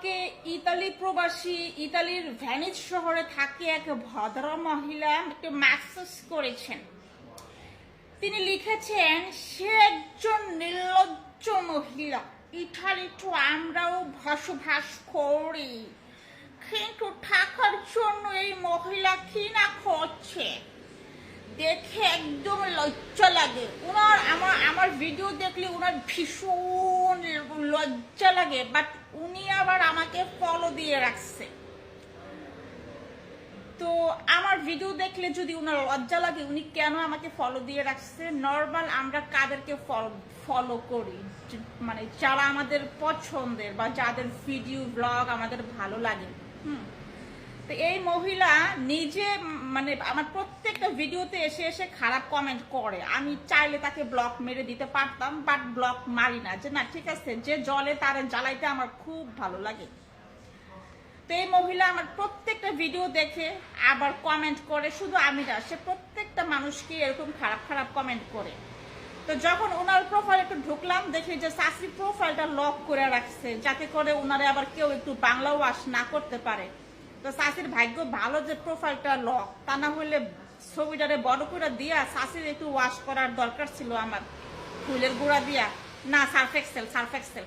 আমাকে ইতালি প্রবাসী, ইতালির ভ্যানিস শহরে থাকে এক ভদ্র মহিলা একটু ম্যাসেজ করেছেন। তিনি লিখেছেন, সে একজন নির্লজ্জ মহিলা। ইতালি তো আমরাও বসবাস করি। কিন্তু থাকার জন্য এই মহিলা কি না করছে। দেখে একদম লজ্জা লাগে। আমার ভিডিও দেখলে ওনার ভীষণ লজ্জা লাগে বাট উনি আবার আমাকে ফলো দিয়ে রাখছে। তো আমার ভিডিও দেখলে যদি ওনার লজ্জা লাগে, উনি কেন আমাকে ফলো দিয়ে রাখছে? নর্মাল আমরা কাদেরকে ফলো করি মানে যারা আমাদের পছন্দের বা যাদের ভিডিও ব্লগ আমাদের ভালো লাগে। হুম। তো এই মহিলা নিজে মানে আমার প্রত্যেকটা ভিডিওতে এসে এসে খারাপ কমেন্ট করে। আমি চাইলে তাকে ব্লক মেরে দিতে পারতাম বাট ব্লক মারি না। যে না, ঠিক আছে, যে জলে তারে জ্বালাইতে আমার খুব ভালো লাগে। তো এই মহিলা আমার প্রত্যেকটা ভিডিও দেখে আবার কমেন্ট করে, শুধু আমি না, সে প্রত্যেকটা মানুষকে এরকম খারাপ খারাপ কমেন্ট করে। তো যখন ওনার প্রোফাইল একটু ঢুকলাম, দেখি যে সাসি প্রোফাইলটা লক করে রাখছে, যাতে করে ওনারে আবার কেউ একটু বাংলা ওয়াশ না করতে পারে। তো শাশির ভাগ্য ভালো যে প্রোফাইলটা লক তা না হলে ছবিটারে বড় করে দিয়া শাশির একটু ওয়াশ করার দরকার ছিল আমার। ফুলের গুঁড়া দিয়া। না সার্ফ এক্সেল সার্ফ এক্সেল